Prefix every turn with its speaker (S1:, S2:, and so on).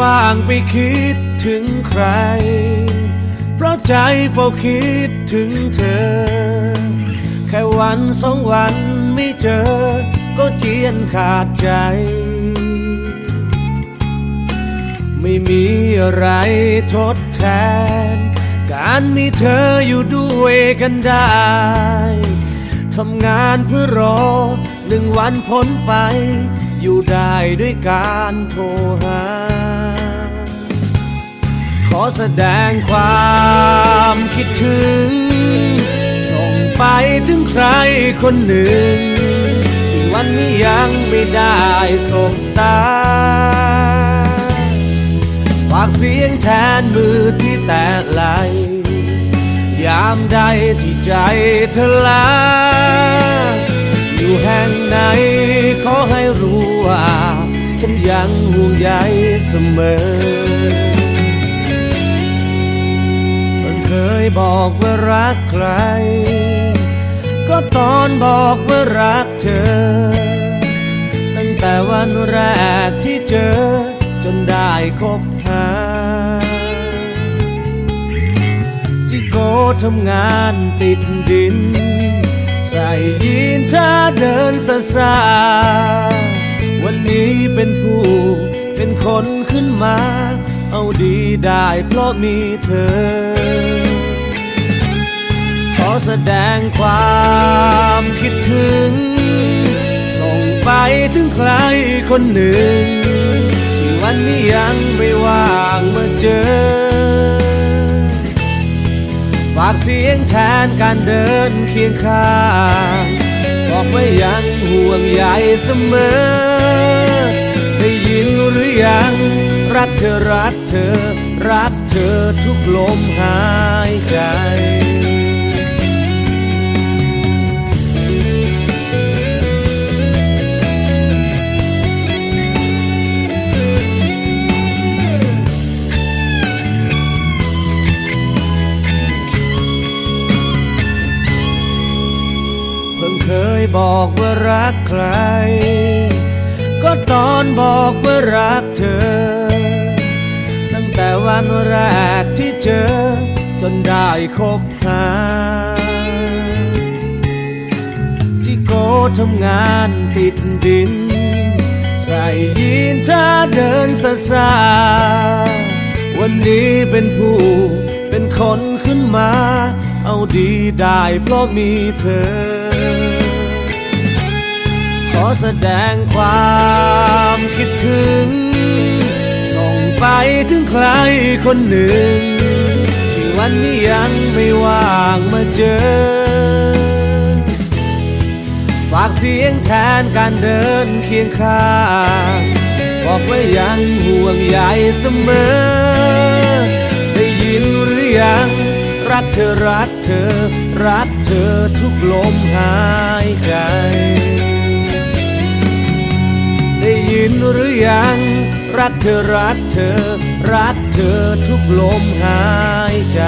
S1: ว่างไปคิดถึงใคร เพราะใจเฝ้าคิดถึงเธอ แค่วันสองวันไม่เจอ ก็เจียนขาดใจ ไม่มีอะไรทดแทน การมีเธออยู่ด้วยกันได้ทำงานเพื่อรอหนึ่งวันพ้นไป อยู่ได้ด้วยการโทรหา แสดงความคิดถึง ส่งไปถึงใครคนหนึ่ง ที่วันนี้ยังไม่ได้สบตา ฝากเสียงแทนมือที่แตะไหล ยามใดที่ใจเธอลา อยู่แห่งไหนขอให้รู้ว่า ฉันยังห่วงใยเสมอ บอกว่ารักใคร ก็ตอนบอกว่ารักเธอ ตั้งแต่วันแรกที่เจอ จนได้คบหาจิโกทำงานติดดิน ใส่ยีนถ้าเดินซาซาวันนี้เป็นผู้เป็นคนขึ้นมา เอาดีได้เพราะมีเธอ แสดงความคิดถึง ส่งไปถึงใครคนหนึ่ง ที่วันนี้ยังไม่ว่างมาเจอ ฝากเสียงแทนการเดินเคียงข้าง บอกว่ายังห่วงใยเสมอ ได้ยินหรือยัง รักเธอรักเธอ รักเธอทุกลมหายใจ ยบอกว่ารักใคร ก็ตอนบอกว่ารักเธอ ตั้งแต่วันแรกที่เจอ จนได้คบหาจิโกทำงานติดดิน ใส่ยีนถ้าเดินซาซาวันนี้เป็นผู้เป็นคนขึ้นมา เอาดีได้เพราะมีเธอ อแสดงความคิดถึง ส่งไปถึงใครคนหนึ่ง ที่วันนี้ยังไม่ว่างมาเจอ ฝากเสียงแทนการเดินเคียงข้าง บอกว่ายังห่วงใยเสมอ ได้ยินหรือยังรักเธอรักเธอ รักเธอทุกลมหายใจ นหรือยัง รักเธอรักเธอ รักเธอทุกลมหายใจ